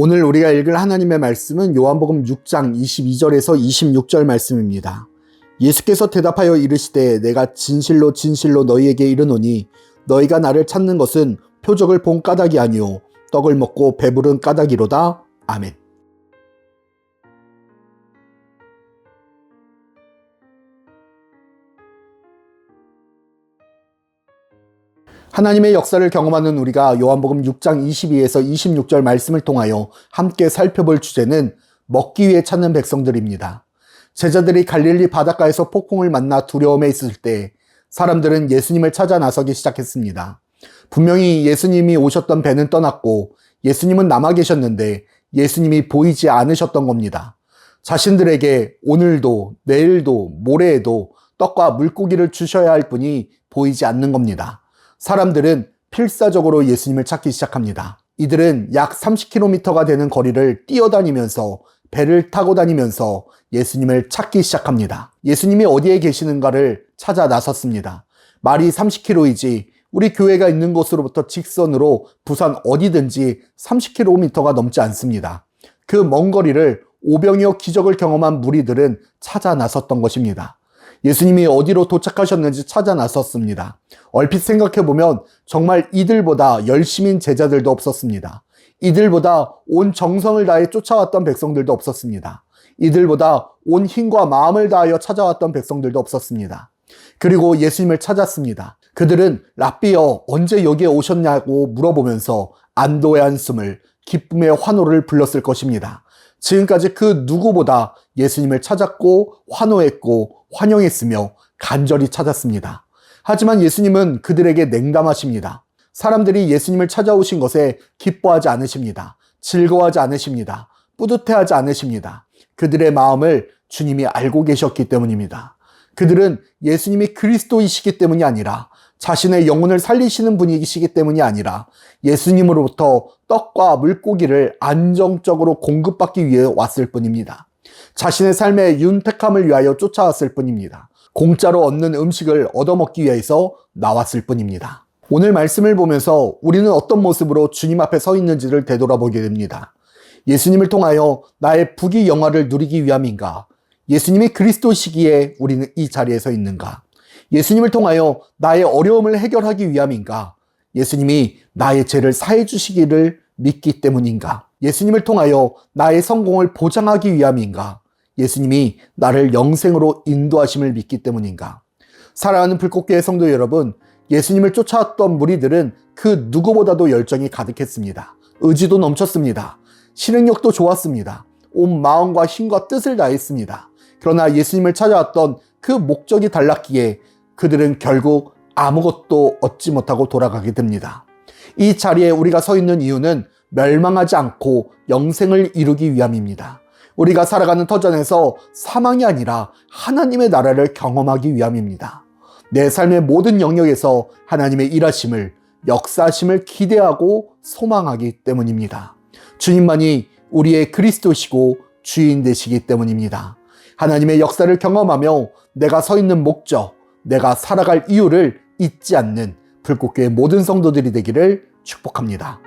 오늘 우리가 읽을 하나님의 말씀은 요한복음 6장 22절에서 26절 말씀입니다. 예수께서 대답하여 이르시되 내가 진실로 진실로 너희에게 이르노니 너희가 나를 찾는 것은 표적을 본 까닭이 아니요 떡을 먹고 배부른 까닭이로다. 아멘. 하나님의 역사를 경험하는 우리가 요한복음 6장 22에서 26절 말씀을 통하여 함께 살펴볼 주제는 먹기 위해 찾는 백성들입니다. 제자들이 갈릴리 바닷가에서 폭풍을 만나 두려움에 있을 때 사람들은 예수님을 찾아 나서기 시작했습니다. 분명히 예수님이 오셨던 배는 떠났고 예수님은 남아 계셨는데 예수님이 보이지 않으셨던 겁니다. 자신들에게 오늘도 내일도 모레에도 떡과 물고기를 주셔야 할 분이 보이지 않는 겁니다. 사람들은 필사적으로 예수님을 찾기 시작합니다. 이들은 약 30km가 되는 거리를 뛰어다니면서 배를 타고 다니면서 예수님을 찾기 시작합니다. 예수님이 어디에 계시는가를 찾아 나섰습니다. 말이 30km이지 우리 교회가 있는 곳으로부터 직선으로 부산 어디든지 30km가 넘지 않습니다. 그 먼 거리를 오병이어 기적을 경험한 무리들은 찾아 나섰던 것입니다. 예수님이 어디로 도착하셨는지 찾아 나섰습니다. 얼핏 생각해보면 정말 이들보다 열심인 제자들도 없었습니다. 이들보다 온 정성을 다해 쫓아왔던 백성들도 없었습니다. 이들보다 온 힘과 마음을 다하여 찾아왔던 백성들도 없었습니다. 그리고 예수님을 찾았습니다. 그들은 라비어 언제 여기에 오셨냐고 물어보면서 안도의 한숨을 기쁨의 환호를 불렀을 것입니다. 지금까지 그 누구보다 예수님을 찾았고 환호했고 환영했으며 간절히 찾았습니다. 하지만 예수님은 그들에게 냉담하십니다. 사람들이 예수님을 찾아오신 것에 기뻐하지 않으십니다. 즐거워하지 않으십니다. 뿌듯해하지 않으십니다. 그들의 마음을 주님이 알고 계셨기 때문입니다. 그들은 예수님이 그리스도이시기 때문이 아니라 자신의 영혼을 살리시는 분이시기 때문이 아니라 예수님으로부터 떡과 물고기를 안정적으로 공급받기 위해 왔을 뿐입니다. 자신의 삶의 윤택함을 위하여 쫓아왔을 뿐입니다. 공짜로 얻는 음식을 얻어먹기 위해서 나왔을 뿐입니다. 오늘 말씀을 보면서 우리는 어떤 모습으로 주님 앞에 서 있는지를 되돌아보게 됩니다. 예수님을 통하여 나의 부귀 영화를 누리기 위함인가? 예수님이 그리스도시기에 우리는 이 자리에 서 있는가? 예수님을 통하여 나의 어려움을 해결하기 위함인가? 예수님이 나의 죄를 사해 주시기를 믿기 때문인가? 예수님을 통하여 나의 성공을 보장하기 위함인가? 예수님이 나를 영생으로 인도하심을 믿기 때문인가? 사랑하는 불꽃교회 성도 여러분, 예수님을 쫓아왔던 무리들은 그 누구보다도 열정이 가득했습니다. 의지도 넘쳤습니다. 실행력도 좋았습니다. 온 마음과 힘과 뜻을 다했습니다. 그러나 예수님을 찾아왔던 그 목적이 달랐기에 그들은 결국 아무것도 얻지 못하고 돌아가게 됩니다. 이 자리에 우리가 서 있는 이유는 멸망하지 않고 영생을 이루기 위함입니다. 우리가 살아가는 터전에서 사망이 아니라 하나님의 나라를 경험하기 위함입니다. 내 삶의 모든 영역에서 하나님의 일하심을, 역사심을 기대하고 소망하기 때문입니다. 주님만이 우리의 그리스도시고 주인 되시기 때문입니다. 하나님의 역사를 경험하며 내가 서 있는 목적, 내가 살아갈 이유를 잊지 않는 불꽃교의 모든 성도들이 되기를 축복합니다.